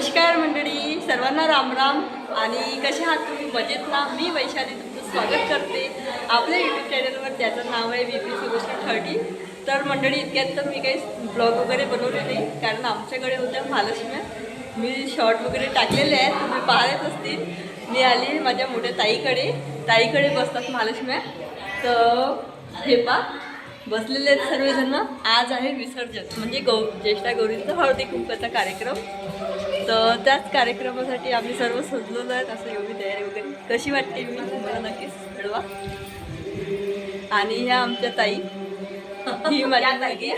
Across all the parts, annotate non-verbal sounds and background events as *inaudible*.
नमस्कार मंडळी सर्वांना रामराम आणि कसे आहात तुम्ही? मजेत ना? मी वैशाली तुमचं स्वागत करते. आपल्या यूट्यूब चॅनलवर त्याचं नाव आहे बी पी सुगोष्ट थर्टी. तर मंडळी इतक्यात तर मी काही ब्लॉग वगैरे बनवले नाही कारण आमच्याकडे होत्या महालक्ष्म्या मी शॉर्ट वगैरे टाकलेले आहेत तुम्ही पाहत असतील. मी आली माझ्या मोठ्या ताईकडे. ताईकडे बसतात महालक्ष्म्या तर हे पा बसलेले आहेत सर्वजण. आज आहे विसर्जन म्हणजे गौ ज्येष्ठा गौरींचा हळदी कुंकाचा कार्यक्रम. तर त्याच कार्यक्रमासाठी आम्ही सर्व सजलेलो आहेत असं एवढी तयारी वगैरे. कशी वाटते मी? तुम्हाला नक्कीच कळवा. आणि ह्या आमच्या ताई. ही *laughs* माझ्या मुलगी.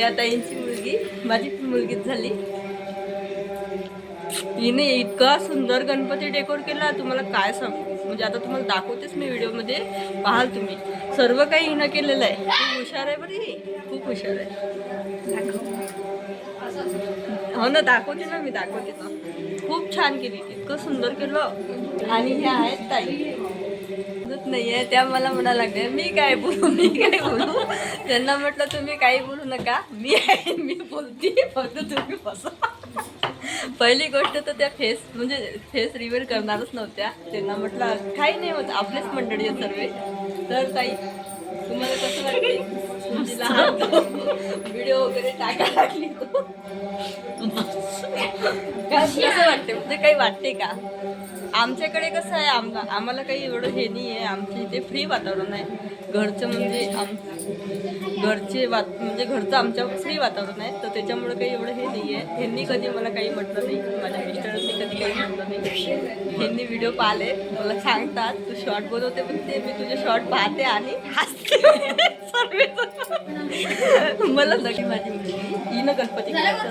या ताईंची मुलगी. माझी मुलगीच झाली. हिने इतका सुंदर गणपती डेकोर केला. तुम्हाला काय सांगू? म्हणजे आता तुम्हाला दाखवतेच मी व्हिडिओमध्ये. पाहाल तुम्ही. सर्व काही हिनं केलेलं आहे. खूप हुशार आहे बरी खूप हुशार आहे. हो ना दाखवते ना मी दाखवते ना. खूप छान केली इतकं सुंदर केलं. आणि ह्या आहेत ताई. नाही नाहीये त्या मला म्हणा लागले मी काय बोलू मी काय बोलू? त्यांना म्हटलं तुम्ही काही बोलू नका मी आहे मी बोलते फक्त तुम्ही बसा. पहिली गोष्ट तर त्या फेस म्हणजे फेस रिव्हील करणारच नव्हत्या. त्यांना म्हटलं काही नाही होत आपलेच मंडळी आहेत सर्व. तर ताई तुम्हाला कसं वाटते व्हिडिओ वगैरे टाकायला लागली तो. कसं वाटते म्हणजे काही वाटते का? आमच्याकडे कसं आहे आम आम्हाला काही एवढं हे नाही आहे आमच्या इथे फ्री वातावरण आहे. घरचं म्हणजे आम घरचे वात म्हणजे घरचं आमच्या फ्री वातावरण आहे. तर त्याच्यामुळे काही एवढं हे नाही आहे ह्यांनी कधी मला काही म्हटलं नाही. माझ्या मिस्टरांनी कधी काही म्हटलं नाही. ह्यांनी व्हिडिओ पाहिले. मला सांगतात तू शॉर्ट बोलवते पण ते मी तुझे शॉर्ट पाहते आणि हसते. सर्व मला लगी माझी मुलगी. हिनं गणपती करायचं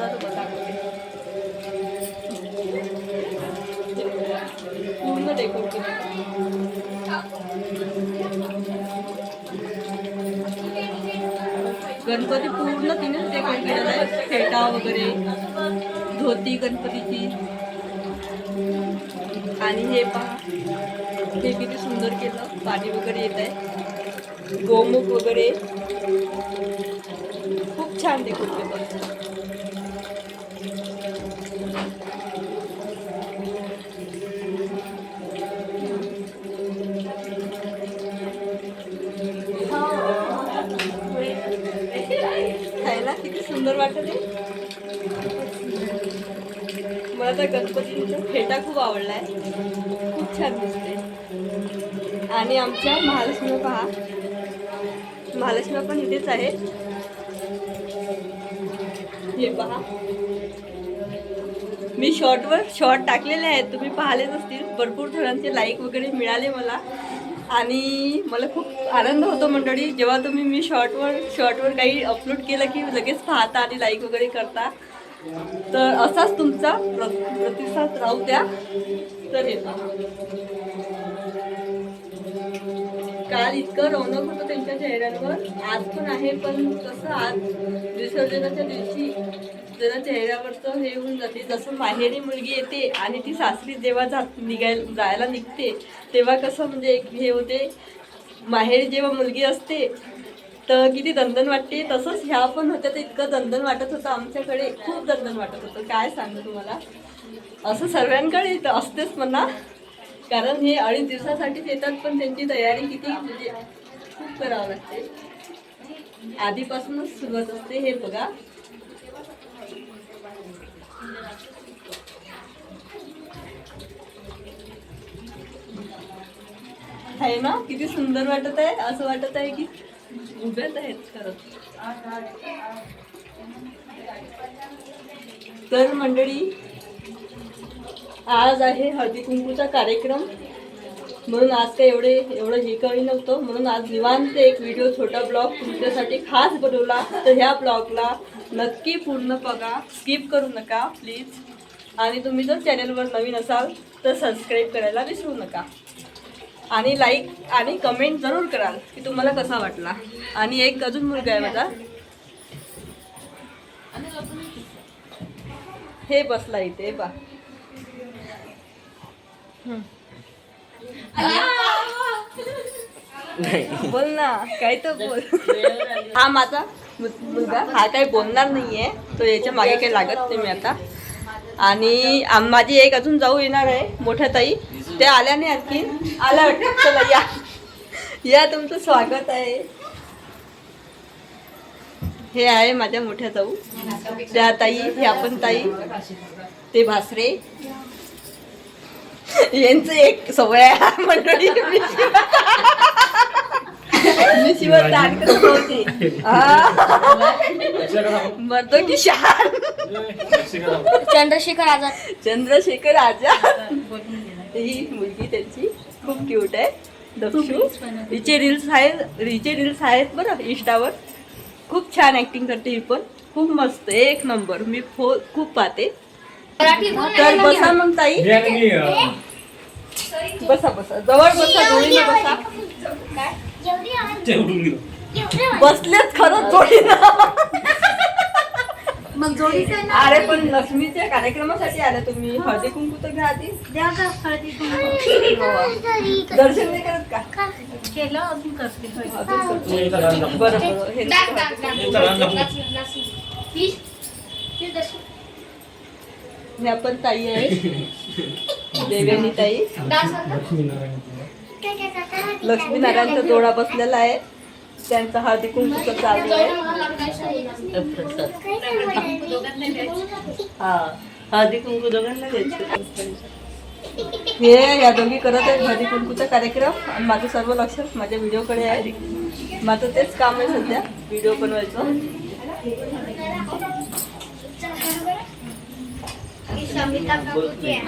पूर्ण डेकोर केलं. गणपती पूर्ण तिनेच डेकोर केलेला आहे. फेटा वगैरे धोती गणपतीची. आणि हे पहा हे किती सुंदर केलं. पाणी वगैरे येत आहे. गोमुख वगैरे. खूप छान डेकोर खायला किती सुंदर वाटत मला तर गणपतीचा फेटा खूप आवडलाय. खूप छान दिसते आणि आमच्या महालक्ष्मी पहा. महालक्ष्मी पण इथेच आहे. हे पहा. मी शॉर्टवर शॉर्ट टाकलेले आहेत. तुम्ही पाहिलेच असतील. भरपूर जणांचे लाईक वगैरे मिळाले मला. आणि मला खूप आनंद होतो मंडळी. जेव्हा तुम्ही मी शॉर्टवर शॉर्टवर काही अपलोड केलं की लगेच पाहता आणि लाईक वगैरे करता. तर असाच तुमचा प्र प्रतिसाद राहू द्या. तर हे पहा. काल इतकं रौनक होतं त्यांच्या चेहऱ्यांवर. आज पण आहे पण कसं आज विसर्जनाच्या दिवशी जरा चेहऱ्यावरचं हे होऊन जाते. जसं माहेरी मुलगी येते आणि ती सासरी जेव्हा जात निघाय जायला निघते तेव्हा कसं म्हणजे एक हे होते माहेरी जेव्हा मुलगी असते तर किती दंदन वाटते. तसंच ह्या पण होत्या तर इतकं दंदन वाटत होतं आमच्याकडे. खूप दंदन वाटत होतं. काय सांगू तुम्हाला? असं सर्वांकडे असतेच म्हणा. कारण हे अडीच दिवसासाठीच येतात पण त्यांची तयारी किती म्हणजे खूप करावं लागते. आधीपासूनच सुरुवात असते हे बघा. आहे ना किती सुंदर वाटत आहे असं वाटत आहे की उभ्याच आहेत खरंच तर मंडळी आज आहे हळदी कुंकूचा कार्यक्रम. म्हणून आज काही एवढे एवढं हे काही नव्हतं. म्हणून आज निवांत एक व्हिडिओ छोटा ब्लॉग तुमच्यासाठी खास बनवला. तर ह्या ब्लॉगला नक्की पूर्ण बघा. स्किप करू नका प्लीज आणि तुम्ही जर चॅनलवर नवीन असाल तर सबस्क्राईब करायला विसरू नका. आणि लाईक आणि कमेंट जरूर कराल की तुम्हाला कसा वाटला. आणि एक अजून मुलगा आहे माझा. हे बसला इथे बा बोल ना काय तर बोल. हा माझा मुलगा हा काही बोलणार नाहीये. तो याच्या मागे काही लागत नाही मी आता. आणि माझी एक अजून जाऊ येणार आहे मोठ्या ताई. त्या आल्या नाही आणखी. आल्या वाटतं. चला या. या तुमचं स्वागत आहे. हे आहे माझ्या मोठ्या जाऊ. त्या ताई हे आपण ताई. ते भासरे. यांचं एक सवय मंडळी मी शिवाय दान करत होते म्हणतो की चंद्रशेखर आझाद चंद्रशेखर आजाद ही मुलगी त्यांची. खूप क्यूट आहे दक्षू हिचे रील्स आहेत हिचे रील्स आहेत बरं इंस्टावर. खूप छान ऍक्टिंग करते ही पण. खूप मस्त एक नंबर मी फो खूप पाहते. तर बसा मग ताई बसा बसा जवळ बसा जोडीने बसा बसलेच खरंच जोडीनं मग जोडीचं अरे पण लक्ष्मीच्या कार्यक्रमासाठी आले तुम्ही हळदी कुंकू तर घ्या आधी द्या का हळदी दर्शन नाही करत का केलं अजून करते अजून करतो. बरं बरं ह्या पण ताई आहे. देवयानी ताई. लक्ष्मीनारायणचा जोडा बसलेला आहे. त्यांचा हळदी कुंकूचा चालू आहे. हा हळदी कुंकू दोघांना हे या दोघी करत आहेत हळदी कुंकूचा कार्यक्रम. आणि माझं सर्व लक्ष माझ्या व्हिडिओकडे आहे. माझं तेच काम आहे सध्या. व्हिडिओ बनवायचं. 小明大哥不见